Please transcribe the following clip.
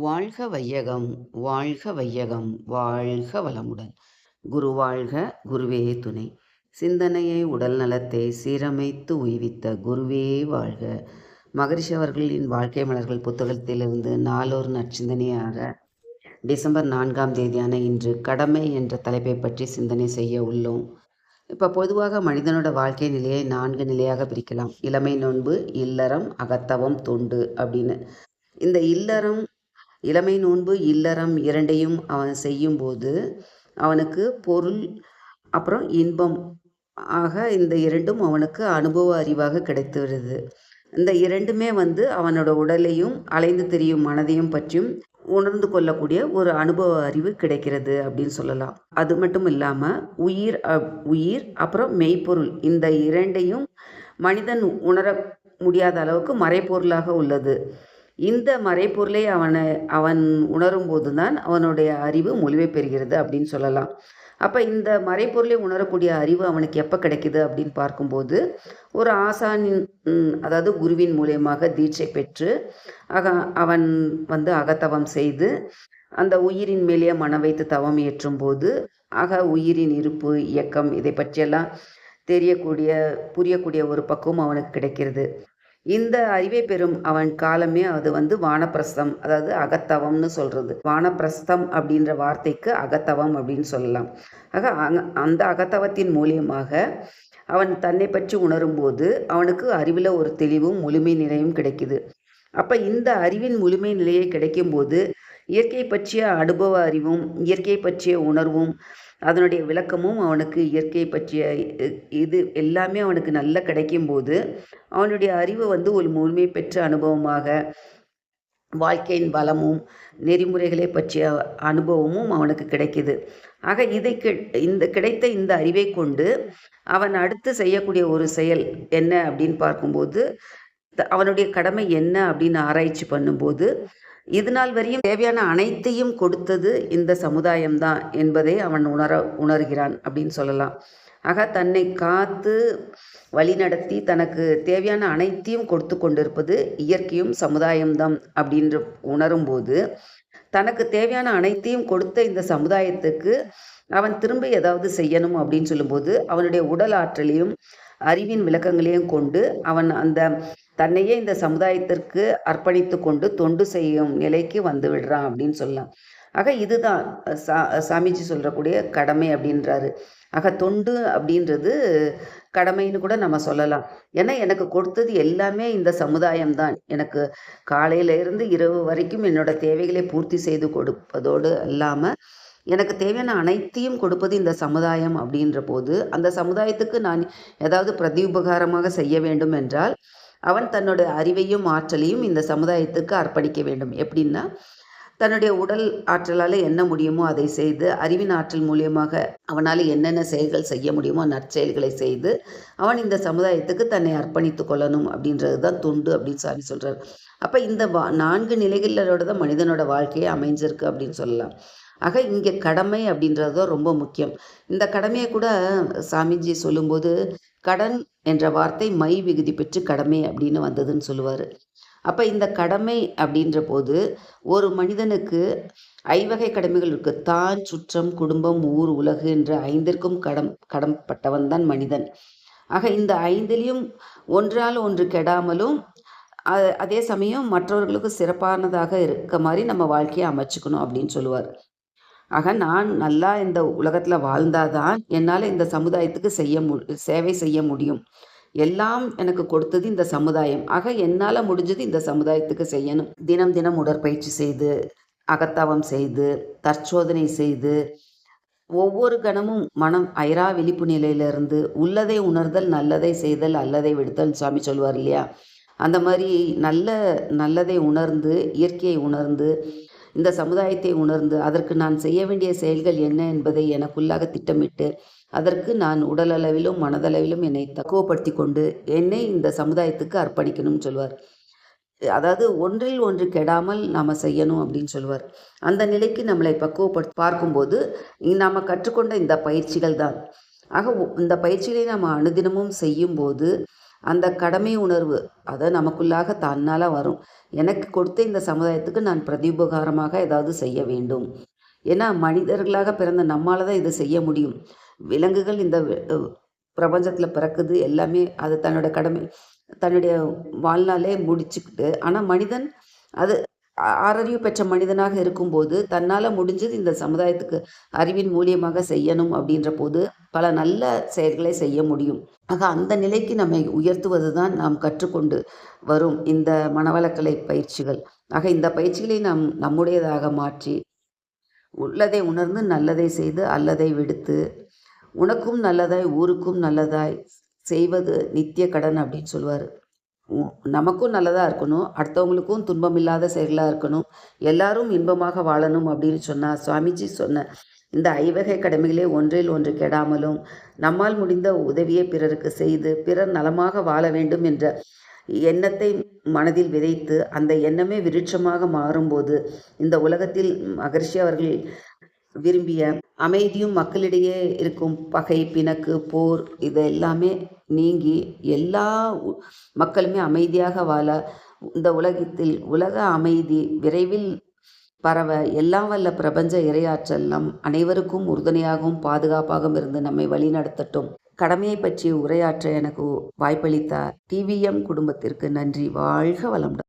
வாழ்க வையகம் வாழ்க வையகம் வாழ்க வளமுடன். குரு வாழ்க குருவே துணை. சிந்தனையை உடல் நலத்தை சீரமைத்து உய்வித்த குருவே வாழ்க. மகரிஷி அவர்களின் வாழ்க்கை மலர்கள் புத்தகத்திலிருந்து நாளொரு நற்சிந்தனையாக டிசம்பர் நான்காம் தேதியான இன்று கடமை என்ற தலைப்பை பற்றி சிந்தனை செய்ய உள்ளோம். இப்போ பொதுவாக மனிதனோட வாழ்க்கை நிலையை நான்கு நிலையாக பிரிக்கலாம். இளமை நோன்பு இல்லறம் அகத்தவம் தொண்டு அப்படின்னு. இந்த இல்லறம் இளமை நோன்பு இல்லறம் இரண்டையும் அவன் செய்யும்போது அவனுக்கு பொருள் அப்புறம் இன்பம். ஆக இந்த இரண்டும் அவனுக்கு அனுபவ அறிவாக கிடைத்து வருது இந்த இரண்டுமே வந்து அவனோட உடலையும் அலைந்து தெரியும் மனதையும் பற்றியும் உணர்ந்து கொள்ளக்கூடிய ஒரு அனுபவ அறிவு கிடைக்கிறது அப்படின்னு சொல்லலாம். அது மட்டும் இல்லாமல் உயிர் உயிர் அப்புறம் மெய்ப்பொருள் இந்த இரண்டையும் மனிதன் உணர முடியாத அளவுக்கு மறைப்பொருளாக உள்ளது. இந்த மறைப்பொருளை அவனை அவன் உணரும்போது தான் அவனுடைய அறிவு முழுமை பெறுகிறது அப்படின்னு சொல்லலாம். அப்போ இந்த மறைப்பொருளை உணரக்கூடிய அறிவு அவனுக்கு எப்போ கிடைக்குது அப்படின்னு பார்க்கும்போது ஒரு ஆசானின் அதாவது குருவின் மூலியமாக தீட்சை பெற்று அக அவன் வந்து அகத்தவம் செய்து அந்த உயிரின் மேலேயே மனம் வைத்து தவம் ஏற்றும் போது அக உயிரின் இருப்பு இயக்கம் இதை பற்றியெல்லாம் தெரியக்கூடிய புரியக்கூடிய ஒரு பக்குவம் அவனுக்கு கிடைக்கிறது. இந்த அறிவை பெறும் அவன் காலமே அது வந்து வானப்பிரஸ்தம் அதாவது அகத்தவம்னு சொல்கிறது வானப்பிரஸ்தம் அப்படின்ற வார்த்தைக்கு அகத்தவம் அப்படின்னு சொல்லலாம். ஆக அந்த அகத்தவத்தின் மூலியமாக அவன் தன்னை பற்றி உணரும்போது அவனுக்கு அறிவில் ஒரு தெளிவும் முழுமை நிலையும் கிடைக்குது. அப்போ இந்த அறிவின் முழுமை நிலையை கிடைக்கும்போது இயற்கை பற்றிய அனுபவ அறிவும் இயற்கை பற்றிய உணர்வும் அதனுடைய விளக்கமும் அவனுக்கு இயற்கை பற்றிய இது எல்லாமே அவனுக்கு நல்லா கிடைக்கும்போது அவனுடைய அறிவு வந்து ஒரு முழுமை பெற்ற அனுபவமாக வாழ்க்கையின் பலமும் நெறிமுறைகளை பற்றிய அனுபவமும் அவனுக்கு கிடைக்கிது. ஆக இதை இந்த கிடைத்த இந்த அறிவை கொண்டு அவன் அடுத்து செய்யக்கூடிய ஒரு செயல் என்ன அப்படின்னு பார்க்கும்போது அவனுடைய கடமை என்ன அப்படின்னு ஆராய்ச்சி பண்ணும்போது இது நாள் வரையும் தேவையான அனைத்தையும் கொடுத்தது இந்த சமுதாயம்தான் என்பதை அவன் உணர உணர்கிறான் அப்படின்னு சொல்லலாம். ஆக தன்னை காத்து வழிநடத்தி தனக்கு தேவையான அனைத்தையும் கொடுத்து கொண்டிருப்பது இயற்கையும் சமுதாயம்தான் அப்படின்ற உணரும்போது தனக்கு தேவையான அனைத்தையும் கொடுத்த இந்த சமுதாயத்துக்கு அவன் திரும்ப ஏதாவது செய்யணும் அப்படின்னு சொல்லும்போது அவனுடைய உடல் ஆற்றலையும் அறிவின் விளக்கங்களையும் கொண்டு அவன் அந்த தன்னையே இந்த சமுதாயத்திற்கு அர்ப்பணித்து கொண்டு தொண்டு செய்யும் நிலைக்கு வந்து விடுறான் அப்படின்னு சொல்லலாம். ஆக இதுதான் சா சாமிஜி சொல்கிறக்கூடிய கடமை அப்படின்றாரு. ஆக தொண்டு அப்படின்றது கடமைன்னு கூட நம்ம சொல்லலாம். ஏன்னா எனக்கு கொடுத்தது எல்லாமே இந்த சமுதாயம் தான் எனக்கு காலையிலேருந்து இரவு வரைக்கும் என்னோட தேவைகளை பூர்த்தி செய்து கொடுப்பதோடு இல்லாமல் எனக்கு தேவையான அனைத்தையும் கொடுப்பது இந்த சமுதாயம் அப்படின்ற போது அந்த சமுதாயத்துக்கு நான் ஏதாவது பிரதி உபகாரமாக செய்ய வேண்டும் என்றால் அவன் தன்னுடைய அறிவையும் ஆற்றலையும் இந்த சமுதாயத்துக்கு அர்ப்பணிக்க வேண்டும். எப்படின்னா தன்னுடைய உடல் ஆற்றலால் என்ன முடியுமோ அதை செய்து அறிவின் ஆற்றல் மூலியமாக அவனால் என்னென்ன செயல்கள் செய்ய முடியுமோ நற்செயல்களை செய்து அவன் இந்த சமுதாயத்துக்கு தன்னை அர்ப்பணித்து கொள்ளணும் அப்படின்றது தான் துண்டு அப்படின்னு சாமி சொல்கிறார் அப்போ இந்த வா நான்கு நிலைகளோட தான் மனிதனோட வாழ்க்கையே அமைஞ்சிருக்கு அப்படின்னு சொல்லலாம். ஆக இங்கே கடமை அப்படின்றது தான் ரொம்ப முக்கியம். இந்த கடமையை கூட சாமிஜி சொல்லும்போது கடன் என்ற வார்த்தை மை விகுதி பெற்று கடமை அப்படின்னு வந்ததுன்னு சொல்லுவார். அப்போ இந்த கடமை அப்படின்ற போது ஒரு மனிதனுக்கு ஐவகை கடமைகள் இருக்கு. தான் சுற்றம் குடும்பம் ஊர் உலகு என்ற ஐந்திற்கும் கடம் கடம்பட்டவன் தான் மனிதன். ஆக இந்த ஐந்திலையும் ஒன்றால் ஒன்று கெடாமலும் அதே சமயம் மற்றவர்களுக்கு சிறப்பானதாக இருக்க மாதிரி நம்ம வாழ்க்கையை அமைச்சுக்கணும் அப்படின்னு சொல்லுவார். ஆக நான் நல்லா இந்த உலகத்தில் வாழ்ந்தாதான் என்னால் இந்த சமுதாயத்துக்கு செய்ய மு சேவை செய்ய முடியும். எல்லாம் எனக்கு கொடுத்தது இந்த சமுதாயம். ஆக என்னால் முடிஞ்சது இந்த சமுதாயத்துக்கு செய்யணும். தினம் தினம் உடற்பயிற்சி செய்து அகத்தவம் செய்து தற்சோதனை செய்து ஒவ்வொரு கணமும் மனம் ஐரா விழிப்பு நிலையிலிருந்து உள்ளதை உணர்தல் நல்லதை செய்தல் அல்லதை விடுத்தல் சுவாமி சொல்வார் இல்லையா? அந்த மாதிரி நல்ல நல்லதை உணர்ந்து இயற்கையை உணர்ந்து இந்த சமுதாயத்தை உணர்ந்து அதற்கு நான் செய்ய வேண்டிய செயல்கள் என்ன என்பதை எனக்குள்ளாக திட்டமிட்டு அதற்கு நான் உடலளவிலும் மனதளவிலும் என்னை தக்குவப்படுத்தி கொண்டு என்னை இந்த சமுதாயத்துக்கு அர்ப்பணிக்கணும்னு சொல்வார். அதாவது ஒன்றில் ஒன்று கெடாமல் நாம் செய்யணும் அப்படின்னு சொல்லுவார் அந்த நிலைக்கு நம்மளை பக்குவப்படுத்தி பார்க்கும்போது நாம் கற்றுக்கொண்ட இந்த பயிற்சிகள் தான். ஆக இந்த பயிற்சிகளை நாம் அனுதினமும் செய்யும்போது அந்த கடமை உணர்வு அதை நமக்குள்ளாக தன்னால் வரும். எனக்கு கொடுத்த இந்த சமுதாயத்துக்கு நான் பிரதிபகாரமாக ஏதாவது செய்ய வேண்டும். ஏன்னா மனிதர்களாக பிறந்த நம்மால் தான் இதை செய்ய முடியும். விலங்குகள் இந்த பிரபஞ்சத்தில் பிறக்குது எல்லாமே அது தன்னோட கடமை தன்னுடைய வாழ்நாளே முடிச்சுக்கிட்டு ஆனால் மனிதன் அது ஆறறிவு பெற்ற மனிதனாக இருக்கும்போது தன்னால் முடிஞ்சது இந்த சமுதாயத்துக்கு அறிவின் மூலியமாக செய்யணும் அப்படின்ற போது பல நல்ல செயல்களை செய்ய முடியும். ஆக அந்த நிலைக்கு நம்மை உயர்த்துவது தான் நாம் கற்றுக்கொண்டு வரும் இந்த மனவளக்கலை பயிற்சிகள். ஆக இந்த பயிற்சிகளை நாம் நம்முடையதாக மாற்றி உள்ளதை உணர்ந்து நல்லதை செய்து அல்லதை விடுத்து உனக்கும் நல்லதாய் ஊருக்கும் நல்லதாய் செய்வது நித்திய கடன் அப்படின்னு சொல்லுவார். நமக்கும் நல்லதாக இருக்கணும் அடுத்தவங்களுக்கும் துன்பம் இல்லாத செயலாக இருக்கணும் எல்லாரும் இன்பமாக வாழணும் அப்படின்னு சொன்னால் சுவாமிஜி சொன்ன இந்த ஐவகை கடமைகளே ஒன்றில் ஒன்று கெடாமலும் நம்மால் முடிந்த உதவியை பிறருக்கு செய்து பிறர் நலமாக வாழ வேண்டும் என்ற எண்ணத்தை மனதில் விதைத்து அந்த எண்ணமே விருட்சமாக மாறும்போது இந்த உலகத்தில் மகர்ஷி அவர்கள் விரும்பிய அமைதியும் மக்களிடையே இருக்கும் பகை பிணக்கு போர் இது எல்லாமே நீங்கி எல்லா மக்களுமே அமைதியாக வாழ இந்த உலகத்தில் உலக அமைதி விரைவில் பரவ எல்லாம் வல்ல பிரபஞ்ச இரையாற்றல் நம் அனைவருக்கும் உறுதுணையாகவும் பாதுகாப்பாகவும் இருந்து நம்மை வழிநடத்தட்டும். கடமையை பற்றி உரையாற்ற எனக்கு வாய்ப்பளித்த டிவிஎம் குடும்பத்திற்கு நன்றி. வாழ்க வளமுடன்.